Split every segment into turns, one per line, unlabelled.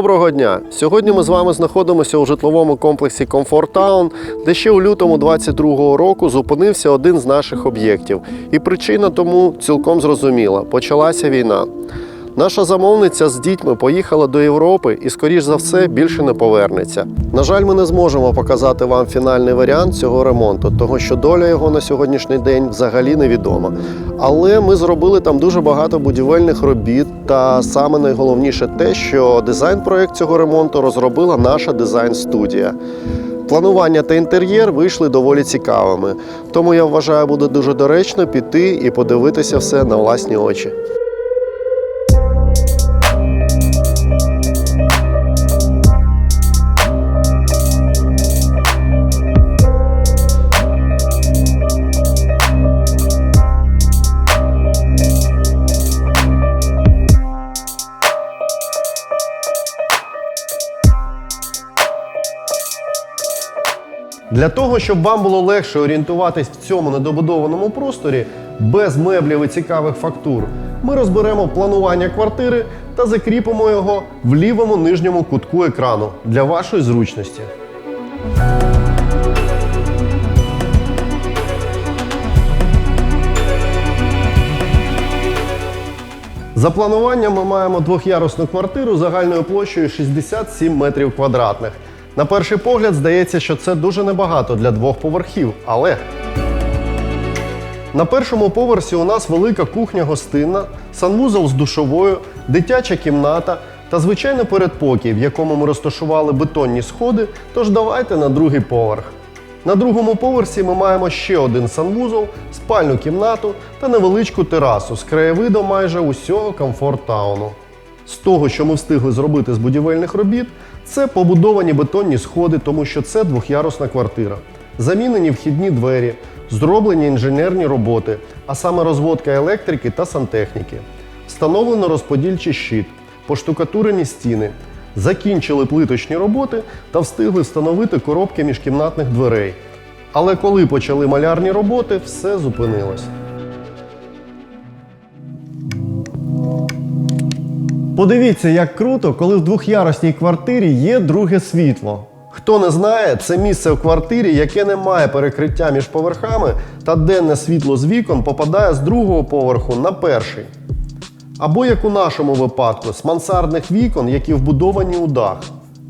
Доброго дня! Сьогодні ми з вами знаходимося у житловому комплексі Comfort Town, де ще у лютому 22-го року зупинився один з наших об'єктів. І причина тому цілком зрозуміла: почалася війна. Наша замовниця з дітьми поїхала до Європи і, скоріш за все, більше не повернеться. На жаль, ми не зможемо показати вам фінальний варіант цього ремонту, того що доля його на сьогоднішній день взагалі невідома. Але ми зробили там дуже багато будівельних робіт, та саме найголовніше те, що дизайн-проект цього ремонту розробила наша дизайн-студія. Планування та інтер'єр вийшли доволі цікавими, тому я вважаю, буде дуже доречно піти і подивитися все на власні очі. Для того, щоб вам було легше орієнтуватись в цьому недобудованому просторі без меблів і цікавих фактур, ми розберемо планування квартири та закріпимо його в лівому нижньому кутку екрану для вашої зручності. За плануванням ми маємо двох'ярусну квартиру загальною площею 67 метрів квадратних. На перший погляд здається, що це дуже небагато для двох поверхів, але на першому поверсі у нас велика кухня-гостинна, санвузол з душовою, дитяча кімната та звичайно передпокій, в якому ми розташували бетонні сходи. Тож давайте на другий поверх. На другому поверсі ми маємо ще один санвузол, спальну кімнату та невеличку терасу з краєвидом майже усього комфорт-тауну. З того, що ми встигли зробити з будівельних робіт, це побудовані бетонні сходи, тому що це двох'ярусна квартира. Замінені вхідні двері, зроблені інженерні роботи, а саме розводка електрики та сантехніки. Встановлено розподільчий щит, поштукатурені стіни, закінчили плиточні роботи та встигли встановити коробки міжкімнатних дверей. Але коли почали малярні роботи, все зупинилось. Подивіться, як круто, коли в двох'ярусній квартирі є друге світло. Хто не знає, це місце в квартирі, яке не має перекриття між поверхами, та денне світло з вікон попадає з другого поверху на перший. Або як у нашому випадку, з мансардних вікон, які вбудовані у дах.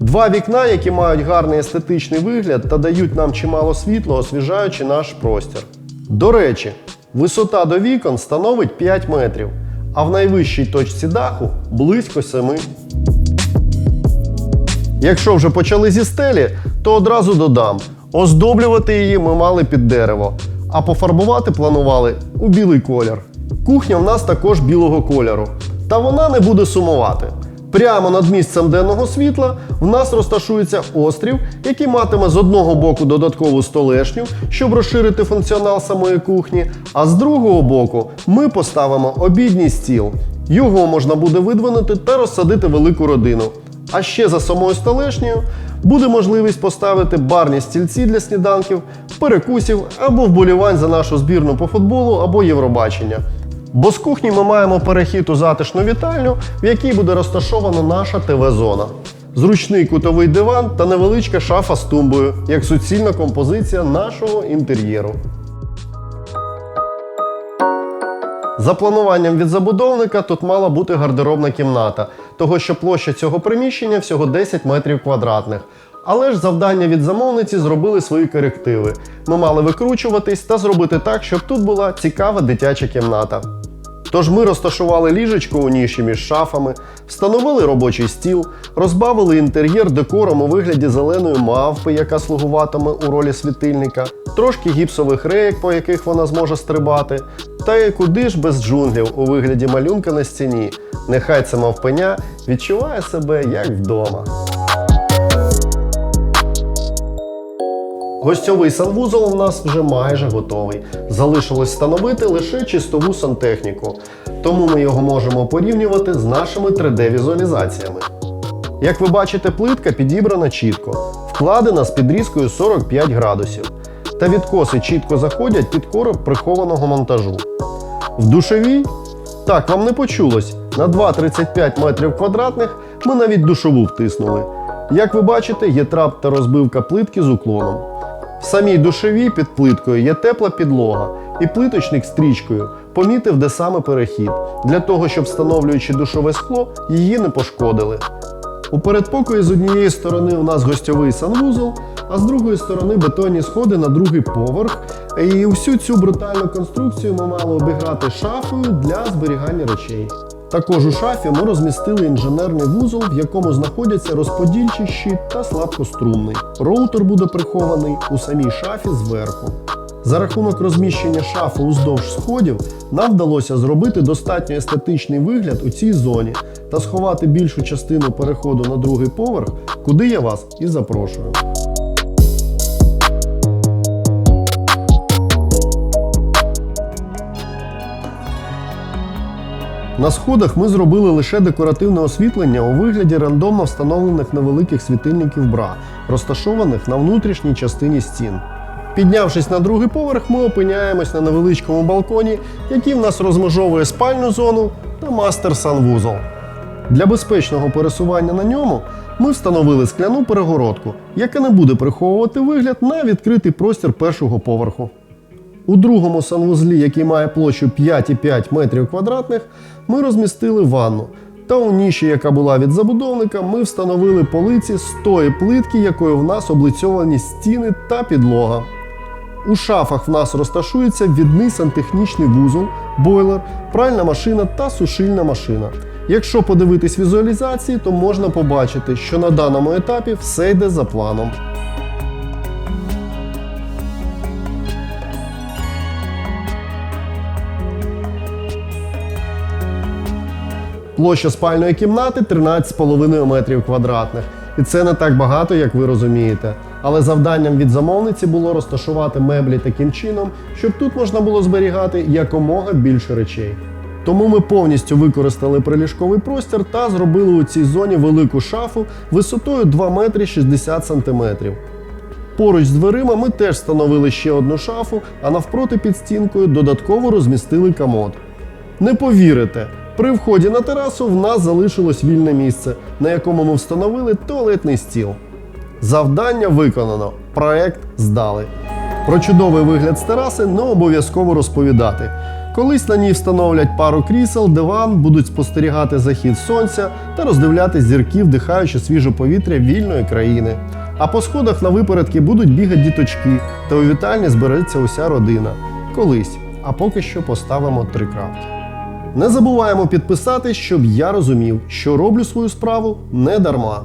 Два вікна, які мають гарний естетичний вигляд та дають нам чимало світла, освіжаючи наш простір. До речі, висота до вікон становить 5 метрів, а в найвищій точці даху близько 7. Якщо вже почали зі стелі, то одразу додам: оздоблювати її ми мали під дерево, а пофарбувати планували у білий колір. Кухня в нас також білого кольору, та вона не буде сумувати. Прямо над місцем денного світла в нас розташується острів, який матиме з одного боку додаткову столешню, щоб розширити функціонал самої кухні, а з другого боку ми поставимо обідній стіл. Його можна буде видвинути та розсадити велику родину. А ще за самою столешнею буде можливість поставити барні стільці для сніданків, перекусів або вболівань за нашу збірну по футболу або Євробачення. Бо з кухні ми маємо перехід у затишну вітальню, в якій буде розташована наша ТВ-зона. Зручний кутовий диван та невеличка шафа з тумбою, як суцільна композиція нашого інтер'єру. За плануванням від забудовника тут мала бути гардеробна кімната, того що площа цього приміщення всього 10 метрів квадратних. Але ж завдання від замовниці зробили свої корективи. Ми мали викручуватись та зробити так, щоб тут була цікава дитяча кімната. Тож ми розташували ліжечко у ніші між шафами, встановили робочий стіл, розбавили інтер'єр декором у вигляді зеленої мавпи, яка слугуватиме у ролі світильника, трошки гіпсових реєк, по яких вона зможе стрибати, та й куди ж без джунглів у вигляді малюнка на стіні. Нехай ця мавпеня відчуває себе як вдома. Гостьовий санвузол у нас вже майже готовий. Залишилось встановити лише чистову сантехніку, тому ми його можемо порівнювати з нашими 3D-візуалізаціями. Як ви бачите, плитка підібрана чітко, вкладена з підрізкою 45 градусів, та відкоси чітко заходять під короб прихованого монтажу. В душовій, так вам не почулось, на 2,35 метрів квадратних Ми навіть душову втиснули. Як ви бачите, є трап та розбивка плитки з уклоном. В самій душовій під плиткою є тепла підлога, і плиточник стрічкою помітив, де саме перехід, для того, щоб встановлюючи душове скло, її не пошкодили. У передпокої з однієї сторони у нас гостьовий санвузол, а з другої сторони бетонні сходи на другий поверх. І всю цю брутальну конструкцію ми мали обіграти шафою для зберігання речей. Також у шафі ми розмістили інженерний вузол, в якому знаходяться розподільчий щит та слабкострумний. Роутер буде прихований у самій шафі зверху. За рахунок розміщення шафи уздовж сходів нам вдалося зробити достатньо естетичний вигляд у цій зоні та сховати більшу частину переходу на другий поверх, куди я вас і запрошую. На сходах ми зробили лише декоративне освітлення у вигляді рандомно встановлених невеликих світильників бра, розташованих на внутрішній частині стін. Піднявшись на другий поверх, ми опиняємось на невеличкому балконі, який в нас розмежовує спальну зону та мастер санвузол. Для безпечного пересування на ньому ми встановили скляну перегородку, яка не буде приховувати вигляд на відкритий простір першого поверху. У другому санвузлі, який має площу 5,5 метрів квадратних, ми розмістили ванну. Та у ніші, яка була від забудовника, ми встановили полиці з тої плитки, якою в нас облицьовані стіни та підлога. У шафах в нас розташується відний сантехнічний вузол, бойлер, пральна машина та сушильна машина. Якщо подивитись візуалізації, то можна побачити, що на даному етапі все йде за планом. Площа спальної кімнати 13,5 метрів квадратних. І це не так багато, як ви розумієте. Але завданням від замовниці було розташувати меблі таким чином, щоб тут можна було зберігати якомога більше речей. Тому ми повністю використали приліжковий простір та зробили у цій зоні велику шафу висотою 2 метри 60 сантиметрів. Поруч з дверима ми теж встановили ще одну шафу, а навпроти під стінкою додатково розмістили комод. Не повірите, при вході на терасу в нас залишилось вільне місце, на якому ми встановили туалетний стіл. Завдання виконано, проект здали. Про чудовий вигляд з тераси не обов'язково розповідати. Колись на ній встановлять пару крісел, диван, будуть спостерігати захід сонця та роздивлятись зірки, вдихаючи свіже повітря вільної країни. А по сходах на випередки будуть бігати діточки, та у вітальні збереться уся родина. Колись. А поки що поставимо три крапки. Не забуваємо підписатись, щоб я розумів, що роблю свою справу не дарма.